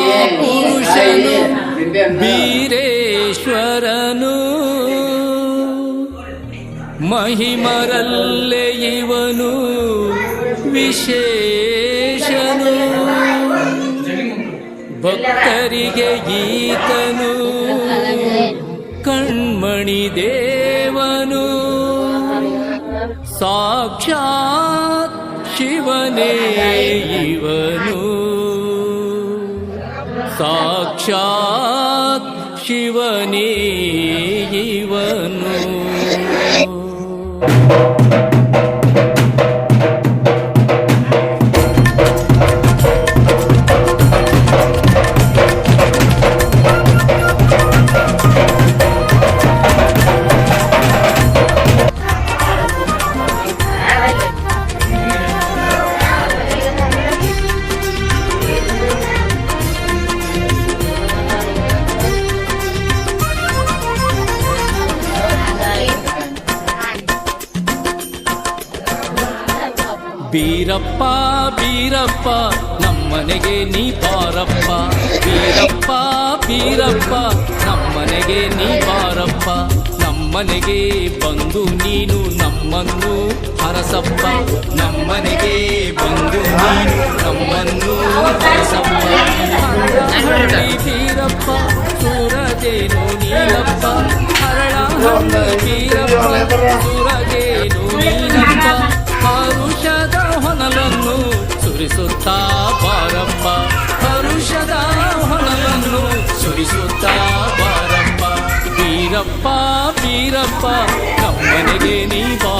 ಮಹಾಪುರುಷನು ಬೀರೇಶ್ವರನು ಮಹಿಮರಲ್ಲೆ ಇವನು ವಿಶೇಷನು ಭಕ್ತರಿಗೆ ಗೀತನು ಕಣ್ಮಣಿ ದೇವನು. ಸಾಕ್ಷಾತ್ ಶಿವನೇ ಇವನು. ಸಾಕ್ಷಾತ್ ಶಿವನೇ ಇವನು. ಬೀರಪ್ಪ ಬೀರಪ್ಪ, ನಮ್ಮನೆಗೆ ನೀ ಬಾರಪ್ಪ. ಬೀರಪ್ಪ ಬೀರಪ್ಪ, ನಮ್ಮನೆಗೆ ನೀ ಬಾರಪ್ಪ. ನಮ್ಮನೆಗೆ ಬಂದು ನೀನು ನಮ್ಮನ್ನು ಹರಸಪ್ಪ. ನಮ್ಮನೆಗೆ ಬಂದು ನೀನು ನಮ್ಮನ್ನು ಸುರಿಸುತ್ತಾ ಬಾರಪ್ಪ. ಹರುಷದ ಹೊನಲನ್ನು ಸುರಿಸುತ್ತಾ ಬಾರಪ್ಪ. ಬೀರಪ್ಪ ಬೀರಪ್ಪ ನಮ್ಮನೆಗೆ ನೀ ಬಾರಪ್ಪ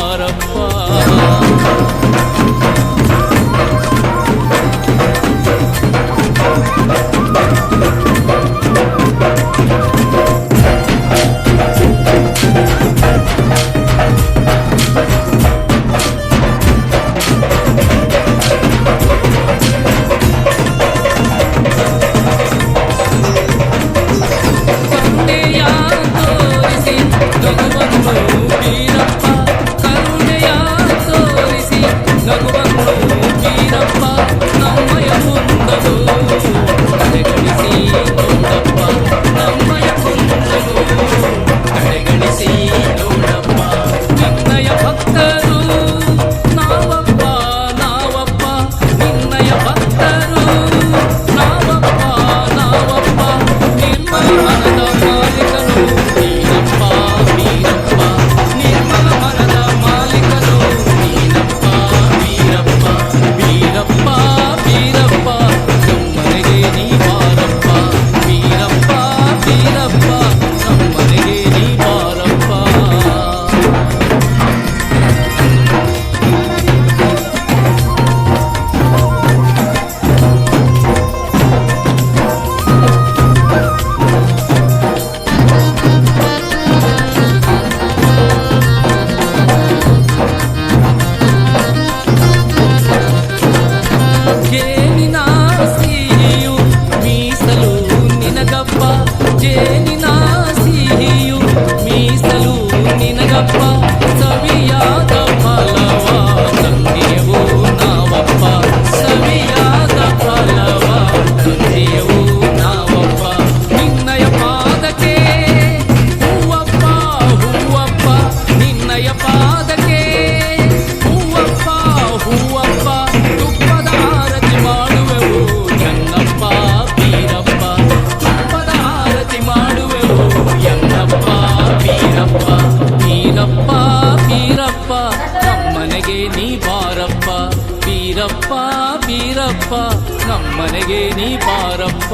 ನಮ್ಮನೆಗೆ ನೀ ಬಾರಪ್ಪ.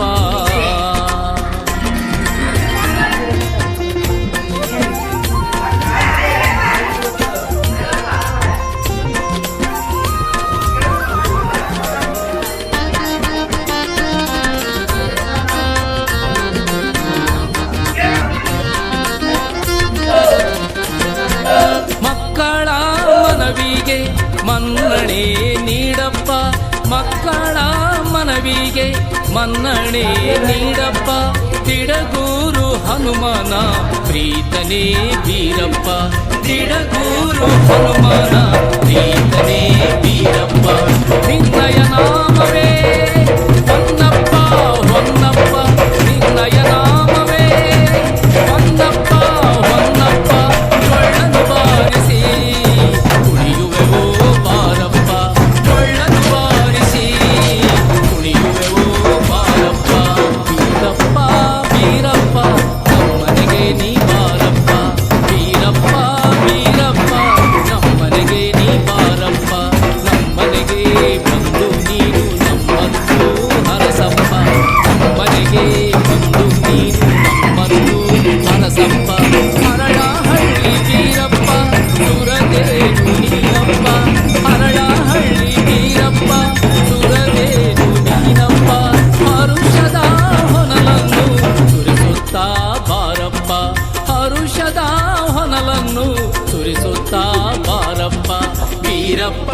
ಮನ್ನಣೆ ನೀಡಪ್ಪ. ಮಕ್ಕಳ ಕವಿಗೆ ಮನ್ನಣೆ ನೀಡಪ್ಪ ತಿಡಗೂರು ಹನುಮಾನ ಪ್ರೀತನೆ ಬೀರಪ್ಪ ತಿಡಗೂರು ಹನುಮಾನ ಪ್ರೀತನೇ ಬೀರಪ್ಪ ನಿನ್ನಯ ನಾಮವೇ ಅಪ್ಪ